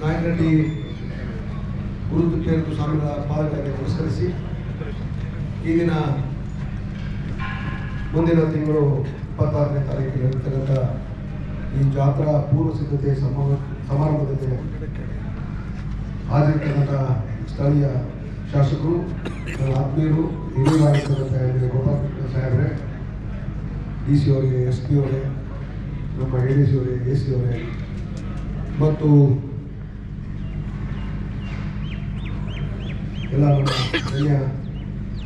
ನಾಯಕನಹಳ್ಳಿ ಗುರುತು ಕೇಂದ್ರ ಸ್ವಾಮಿಗಳ ಪಾದಗಳಿಗೆ ಪುರಸ್ಕರಿಸಿ, ಈ ದಿನ ಮುಂದಿನ ತಿಂಗಳು ಇಪ್ಪತ್ತಾರನೇ ತಾರೀಕಿಗೆ ನಡೆಯತಕ್ಕಂಥ ಈ ಜಾತ್ರಾ ಪೂರ್ವ ಸಿದ್ಧತೆ ಸಮ ಸಮಾರಂಭದಲ್ಲಿ ಆಗಿರ್ತಕ್ಕಂಥ ಸ್ಥಳೀಯ ಶಾಸಕರು ನನ್ನ ಆತ್ಮೀಯರು ಹಿರಿಯರಾಗಿರ್ತಕ್ಕಂಥ ಎಂ. ಗೋಪಾಲಕೃಷ್ಣ ಸಾಹೇಬ್ರೆ, ಡಿ ಸಿ ಅವರಿಗೆ ಎಸ್ ಪಿ ಅವರೇ, ನಮ್ಮ ಎ ಡಿ ಸಿ ಅವರೇ, ಎ ಸಿ ಅವರೇ, ಮತ್ತು ಎಲ್ಲ ಗಣ್ಯ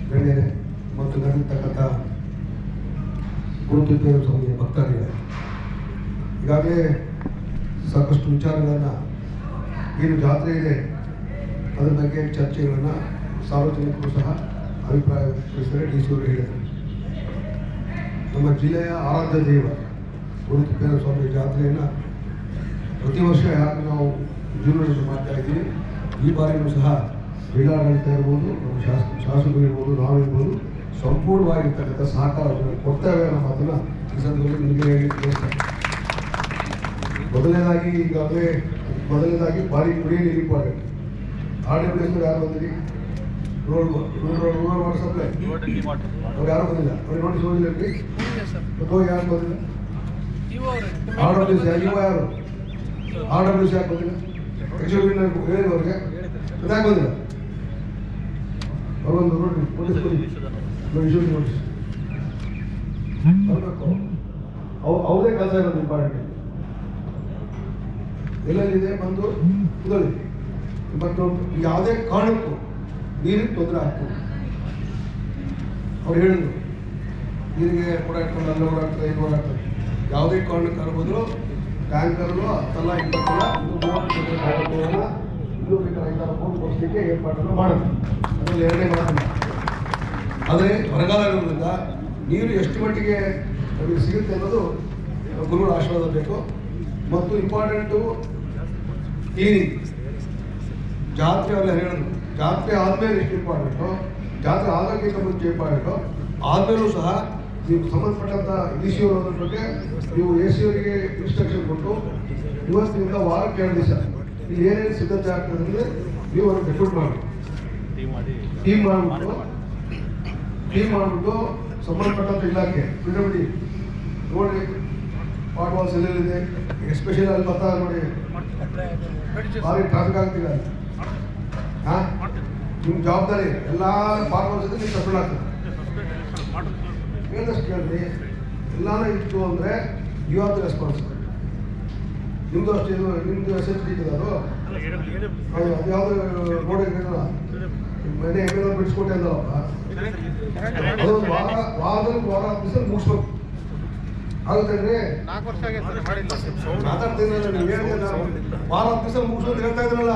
ಗಣ್ಯರೇ ಮತ್ತು ನಡೆಯತಕ್ಕಂಥ ಗುರುತಿದ್ದೇವ ಸ್ವಾಮಿಯ ಭಕ್ತರಿದೆ ಈಗಾಗಲೇ ಸಾಕಷ್ಟು ವಿಚಾರಗಳನ್ನು ಏನು ಜಾತ್ರೆ ಇದೆ ಅದರ ಬಗ್ಗೆ ಚರ್ಚೆಗಳನ್ನು ಸಾರ್ವಜನಿಕರು ಸಹ ಅಭಿಪ್ರಾಯ ವ್ಯಕ್ತಪಡಿಸಿದರೆ ಡಿ ಸಿ ಹೇಳಿದರು ನಮ್ಮ ಜಿಲ್ಲೆಯ ಆರಾಧ್ಯ ದೇವ ಗುರುತಿದ್ದೇವ ಸ್ವಾಮಿ ಜಾತ್ರೆಯನ್ನು ಪ್ರತಿ ವರ್ಷ ಯಾರು ನಾವು ಜೂನ್ನಲ್ಲಿ ಮಾಡ್ತಾ ಇದ್ದೀವಿ, ಈ ಬಾರಿಯೂ ಸಹ ಜಿಲ್ಲಾಡಳಿತ ಇರ್ಬೋದು ನಮ್ಮ ಶಾಸ ಶಾಸಕರು ಇರ್ಬೋದು ನಾವಿರ್ಬೋದು ಸಂಪೂರ್ಣವಾಗಿರ್ತಕ್ಕಂಥ ಸಹಕಾರ ಕೊಡ್ತೇವೆ ಅನ್ನೋ ಮಾತನ್ನು ಈ ಸಂದರ್ಭದಲ್ಲಿ ನಿಮಗೆ ಹೇಳಿ ತಿಳಿಸ್ತೇನೆ. ಮೊದಲನೇದಾಗಿ ಈಗಾಗಲೇ ಮೊದಲನೇದಾಗಿ ಬಾರಿ ಕುಡಿಯ ನೀರು ಡಬ್ಲ್ಯೂ ಎಸ್ ಯಾರು ಬಂದಿರಿ? Road road road water supply ಅವ್ರು ಯಾರು ಬಂದಿಲ್ಲ? ಅವ್ರು ನೋಟಿಸ್ ಹೋಗಿಲ್ಲ ರೀ ಹೋಗಿ ಯಾರು ಬಂದಿಲ್ಲ? ಎಸ್ ಇವ ಯಾರು? ಎಸ್ ಯಾಕೆ ಬಂದಿಲ್ಲ? ಆ್ಯಕ್ಚುಲಿ ಹೇಳಿದ್ರು ಅವ್ರಿಗೆ. ಯಾಕೆ ಬಂದಿಲ್ಲ? ಅವ್ರೊಂದು ನೋಡ್ರಿ ಪೊಲೀಸ್ ಬರಬೇಕು ಅವು ಅವರೇ ಕೆಲಸ ಇರೋದು ಇಂಪಾರ್ಟೆಂಟ್ ಎಲ್ಲೆಲ್ಲಿದೆ ಬಂದು ಕುದಳಿ ಮತ್ತು ಯಾವುದೇ ಕಾರಣಕ್ಕೂ ನೀರಿಗೆ ತೊಂದರೆ ಆಗ್ತದೆ ಅವ್ರು ಹೇಳಿದ್ರು ನೀರಿಗೆ ಓಡಾಡ್ಕೊಂಡು ಅಲ್ಲಿ ಓಡಾಡ್ತಾರೆ ಇಲ್ಲಿ ಓಡಾಡ್ತಾರೆ ಯಾವುದೇ ಕಾರಣಕ್ಕೆ ಆಗ್ಬೋದು ಟ್ಯಾಂಕರ್ನು ಹತ್ತಲ್ಲ ಇಪ್ಪತ್ತಲ್ಲ ಇದು ಮೂವತ್ತು ಫೋನ್ ಕೊಡಿಸ್ಲಿಕ್ಕೆ ಏರ್ಪಾಟನ್ನು ಅದರಲ್ಲಿ ಎರಡನೇ ಆದರೆ ಬರಗಾಲ ಇರೋದ್ರಿಂದ ನೀರು ಎಷ್ಟು ಮಟ್ಟಿಗೆ ನಮಗೆ ಸಿಗುತ್ತೆ ಅನ್ನೋದು ಗುರುಗಳ ಆಶೀರ್ವಾದ ಬೇಕು. ಮತ್ತು ಇಂಪಾರ್ಟೆಂಟು ಕ್ಲೀನಿಂಗ್ ಜಾತ್ರೆ ಅಲ್ಲ ಹೇಳಿದ್ರು ಜಾತ್ರೆ ಆದಮೇಲೆ ಎಷ್ಟು ಇಂಪಾರ್ಟೆಂಟು ಜಾತ್ರೆ ಆಗೋಕ್ಕಿಂತ ಮುಂಚೆ ಇಂಪಾರ್ಟೆಂಟು ಆದಮೇಲೂ ಸಹ ನೀವು ಸಂಬಂಧಪಟ್ಟಂಥ ಡಿ ಸಿ ಅವರ ಬಗ್ಗೆ ನೀವು ಎ ಸಿ ಅವರಿಗೆ ಇನ್ಸ್ಟ್ರಕ್ಷನ್ ಕೊಟ್ಟು, ಇವತ್ತಿನಿಂದ ವಾರಕ್ಕೆ ಎರಡು ದಿವಸ. ಏನೇನು ಸಿದ್ಧತೆ ಆಗ್ತದೆ ಅಂದರೆ ನೀವು ಅದನ್ನು ಡಿಫೆಂಡ್ ಮಾಡಿ. ಟೀಮ್ ಮಾಡಿಬಿಟ್ಟು ಟೀಮ್ ಮಾಡಿಬಿಟ್ಟು ಸಂಬಂಧಪಟ್ಟಂಥ ಇಲಾಖೆ ಬಿಡಿ ನೋಡಿ ಪಾಟ್ ವಾಸ್ ಎಲ್ಲೆಲ್ಲಿದೆ ಎಸ್ಪೆಷಲಿ ಅಲ್ಲಿ ಬರ್ತಾ ನೋಡಿ. ಭಾರಿ ಟ್ರಾಫಿಕ್ ಆಗ್ತಿಲ್ಲ ಹಾಂ? ನಿಮ್ಮ ಜವಾಬ್ದಾರಿ ಎಲ್ಲ ಪಾಟ್ ವಾಸ್ ಇದೆ ನೀವು ಸಸ್ಪೆಂಡ್ ಆಗ್ತದೆ. ಏನಷ್ಟು ಕೇಳ್ರಿ. ಎಲ್ಲಾನು ಇತ್ತು ಅಂದರೆ ಯು ಆರ್ ದ ರೆಸ್ಪಾನ್ಸಿಬಲ್ ನಿಮ್ಮದು ಅಷ್ಟು ಇದು ನಿಮ್ಮದು ಎಸ್ ಎಚ್ ಇದೆ ಅದು ಯಾವುದು ರೋಡ್ ಮನೆ ಎಂ ಎಲ್ ಬಿಡಿಸ್ಕೊಟ್ಟೆ ಅಲ್ಲಪ್ಪ ಅದೊಂದು ವಾರ ವಾರದಲ್ಲಿ ವಾರ ದಿವಸ ಮುಗಿಸ್ಬೇಕು. ಆಗುತ್ತೇನ್ರಿ ನಾಲ್ಕು ವರ್ಷ ಆಗೈತೆ ಸರ್ ಮಾಡಿಲ್ಲ. ಮಾತಾಡ್ತೀನಲ್ಲ ನೀವು ಹೇಳಿದ್ರೆ ನಾವು ವಾರ ದಿವಸ ಮುಗಿಸ್ಬೇಕು ಹೇಳ್ತಾ ಇದ್ರಲ್ಲ.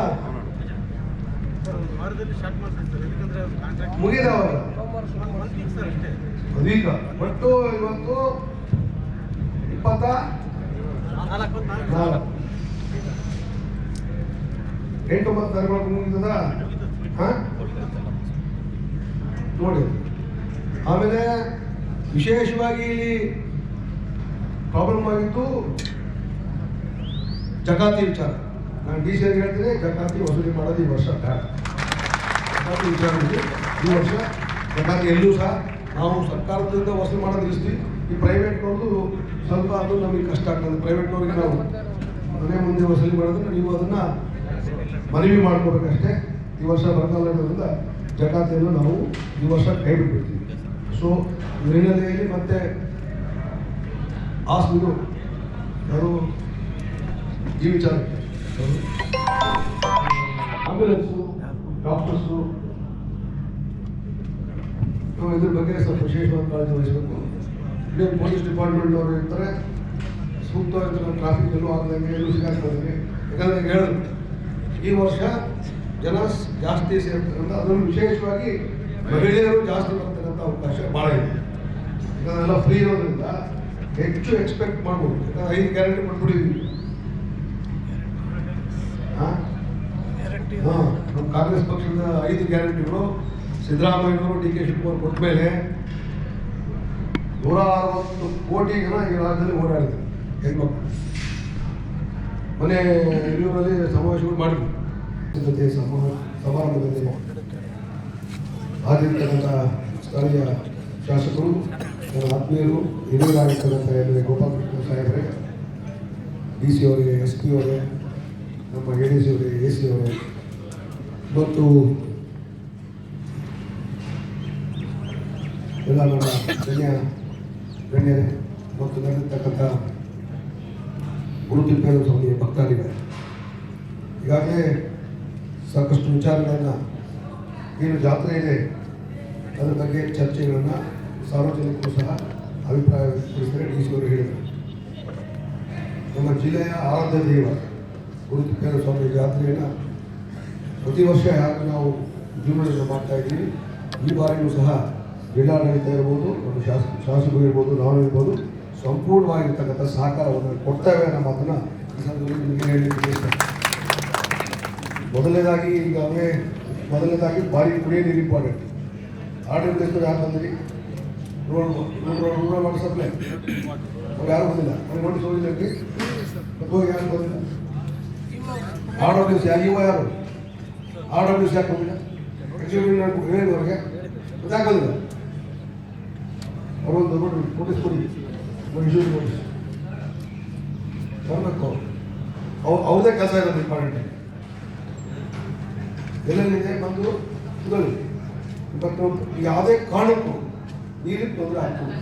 ಮುಗಿದ ಅದೀಗ ಒಟ್ಟು ಇವತ್ತು ಇಪ್ಪತ್ತ? ಎಂಟು ಒಂಬತ್ತು ತಾರೀಕು ಮುಗಿತದ? ನೋಡಿ. ಆಮೇಲೆ ವಿಶೇಷವಾಗಿ ಇಲ್ಲಿ ಪ್ರಾಬ್ಲಮ್ ಆಗಿತ್ತು ಜಕಾತಿ ವಿಚಾರ. ನಾನು ಡಿ ಸಿ ಹೇಳ್ತೀನಿ, ಜಕಾತಿ ವಸೂಲಿ ಮಾಡೋದು ಈ ವರ್ಷ. ಜಕಾತಿ ವಿಚಾರ ಈ ವರ್ಷ ಜಕಾತಿ ಎಲ್ಲೂ ಸಹ ನಾವು ಸರ್ಕಾರದಿಂದ ವಸೂಲಿ ಮಾಡೋದು ನಿಲ್ಲಿಸ್ತೀವಿ. ಈ ಪ್ರೈವೇಟ್ನವ್ರದ್ದು ಸ್ವಲ್ಪ ಅದು ನಮಗೆ ಕಷ್ಟ ಆಗ್ತದೆ. ಪ್ರೈವೇಟ್ನವ್ರಿಗೆ ನಾವು ಮನೆ ಮುಂದೆ ವಸೂಲಿ ಮಾಡಿದ್ರೆ ನೀವು ಅದನ್ನು ಮನವಿ ಮಾಡಿಕೊಡ್ಬೇಕಷ್ಟೇ ಈ ವರ್ಷ ಬರಗಾಲ ಇರೋದ್ರಿಂದ ಜಕಾತಿಯನ್ನು ನಾವು ಈ ವರ್ಷ ಕೈ ಬಿಟ್ಬಿಡ್ತೀವಿ ಸೊ ಹಿನ್ನೆಲೆಯಲ್ಲಿ ಮತ್ತೆ ಆಸ್ಮಿದು ಯಾರು ಈ ವಿಚಾರ ಆಂಬ್ಯುಲೆನ್ಸು ಡಾಕ್ಟರ್ಸು ಇದ್ರ ಬಗ್ಗೆ ಸ್ವಲ್ಪ ವಿಶೇಷವಾಗಿ ಕಾಳಜಿ ವಹಿಸಬೇಕು. ಇಡೀ ಪೊಲೀಸ್ ಡಿಪಾರ್ಟ್ಮೆಂಟ್ನವರು ಇರ್ತಾರೆ ಸೂಕ್ತವಾಗಿ ಟ್ರಾಫಿಕ್ ಎಲ್ಲೂ ಆಗದಂಗೆ ಎಲ್ಲೂ ಸಿಗಾಕ್ತದಂಗೆ ಯಾಕಂದ್ರೆ ಹೇಳಿದ್ರು ಈ ವರ್ಷ ಜನ ಜಾಸ್ತಿ ಸೇರ್ತಕ್ಕಂಥ ಅದನ್ನು ವಿಶೇಷವಾಗಿ ಮಹಿಳೆಯರು ಜಾಸ್ತಿ ಬರ್ತಕ್ಕಂಥ ಅವಕಾಶ ಭಾಳ ಇದೆ. ಇದನ್ನೆಲ್ಲ ಫ್ರೀ ಇರೋದ್ರಿಂದ ಹೆಚ್ಚು ಎಕ್ಸ್ಪೆಕ್ಟ್ ಮಾಡ್ಬೋದು. ಯಾಕಂದ್ರೆ ಐದು ಗ್ಯಾರಂಟಿ ಕೊಟ್ಬಿಟ್ಟಿದ್ದೀವಿ ಹಾಂ? ಹಾಂ ನಮ್ಮ ಕಾಂಗ್ರೆಸ್ ಪಕ್ಷದ ಐದು ಗ್ಯಾರಂಟಿಗಳು ಸಿದ್ದರಾಮಯ್ಯವರು ಡಿ ಕೆ ಶಿವಕುಮಾರ್ ಕೊಟ್ಟ ಮೇಲೆ ನೂರ ಅರವತ್ತು ಕೋಟಿ ಜನ ಈ ರಾಜ್ಯದಲ್ಲಿ ಓಡಾಡಿದ್ರು ಹೆಣ್ಮಕ್ಳು. ಮನೆ ಹಿರಿಯೂರಲ್ಲಿ ಸಮಾವೇಶಗಳು ಮಾಡಿದ್ರು. ಜೊತೆ ಸಮ, ಸಮಾರಂಭದಲ್ಲಿ ಆಗಿರ್ತಕ್ಕಂಥ ಸ್ಥಳೀಯ ಶಾಸಕರು ನನ್ನ ಆತ್ಮೀಯರು ಹಿರಿಯರಾಗಿರ್ತಕ್ಕಂಥ ಎಲ್ ಗೋಪಾಲಕೃಷ್ಣ ಸಾಹೇಬರೇ, ಡಿ ಸಿ ಅವರಿಗೆ ಎಸ್ ಪಿ ಅವರೇ, ನಮ್ಮ ಎ ಡಿ ಸಿ ಅವರೇ, ಎ ಸಿ ಅವರೇ. ಮತ್ತು ಎಲ್ಲ ನನ್ನ ಗಣ್ಯ ಗಣ್ಯರೇ ಮತ್ತು ನಡೆದಿರ್ತಕ್ಕಂಥ ಗುರುತಿಪ್ಪೇರು ಸ್ವಾಮಿಯ ಭಕ್ತಾದಿಗಳು. ಈಗಾಗಲೇ ಸಾಕಷ್ಟು ವಿಚಾರಗಳನ್ನು ಏನು ಜಾತ್ರೆ ಇದೆ ಅದರ ಬಗ್ಗೆ ಚರ್ಚೆಗಳನ್ನು ಸಾರ್ವಜನಿಕರು ಸಹ ಅಭಿಪ್ರಾಯ ವ್ಯಕ್ತಪಡಿಸಿದರೆ ಡಿ ಸಿ ಅವರು ಹೇಳಿದರು ನಮ್ಮ ಜಿಲ್ಲೆಯ ಆರಾಧ್ಯ ದೈವ ಗುರುತಿಪ್ಪೇರು ಸ್ವಾಮಿ ಜಾತ್ರೆಯನ್ನು ಪ್ರತಿ ವರ್ಷ ಯಾರು ನಾವು ಜೀವನವನ್ನು ಮಾಡ್ತಾ ಇದ್ದೀವಿ. ಈ ಬಾರಿಯೂ ಸಹ ಜಿಲ್ಲಾಡಳಿತ ಇರ್ಬೋದು ಒಂದು ಶಾಸ, ಶಾಸಕರು ಇರ್ಬೋದು, ನಾವು ಇರ್ಬೋದು, ಸಂಪೂರ್ಣವಾಗಿರ್ತಕ್ಕಂಥ ಸಹಕಾರವನ್ನು ಕೊಡ್ತೇವೆ ಅನ್ನೋ ಮಾತನ್ನು ಈ ಸಂದರ್ಭದಲ್ಲಿ ನಿಮಗೆ ಹೇಳಲಿಕ್ಕೆ ಇಷ್ಟ ಮೊದಲನೇದಾಗಿ ಈಗಾಗಲೇ ಮೊದಲನೇದಾಗಿ ಬಾರಿ ಕುಡಿಯೋ ನೀರು ಇಂಪಾರ್ಟೆಂಟ್ ಆಡಳಿತ ಯಾರು ಬಂದಿರಿ? ರೋಡ್ ರೋಡ್ ರೋಡ್ ಮಾಡಿ ಸಪ್ಲೈ ಅವ್ರು ಯಾರು ಬಂದಿಲ್ಲ? ಅವ್ರು ನೋಡಿ ಸೋದಿಲ್ಲ ಯಾರು ಬಂದಿಲ್ಲ? ಆಡೋ ದಿವಸ ಇವ ಯಾರು? ಆಡೋ ದಿವಸ ಯಾಕೆ ಬಂದಿಲ್ಲ? ಅವ್ರಿಗೆ? ಗೊತ್ತಾಗೋದಿಲ್ಲ ಅವರೊಂದು ನೋಡಿ ನೋಟಿಸ್ ಕೊಡಿ ಮೈಸೂರು ನೋಟಿಸ್ ಬರಬೇಕು ಅವ್ರು ಅವ್ರದೇ ಕೆಲಸ ಇರೋದು ಇಂಪಾರ್ಟೆಂಟ್ ಬಂದು ಬಟ್ ಯಾವುದೇ ಕಾರಣಕ್ಕೂ ನೀರಿಗೆ ತೊಂದರೆ ಆಗ್ತದೆ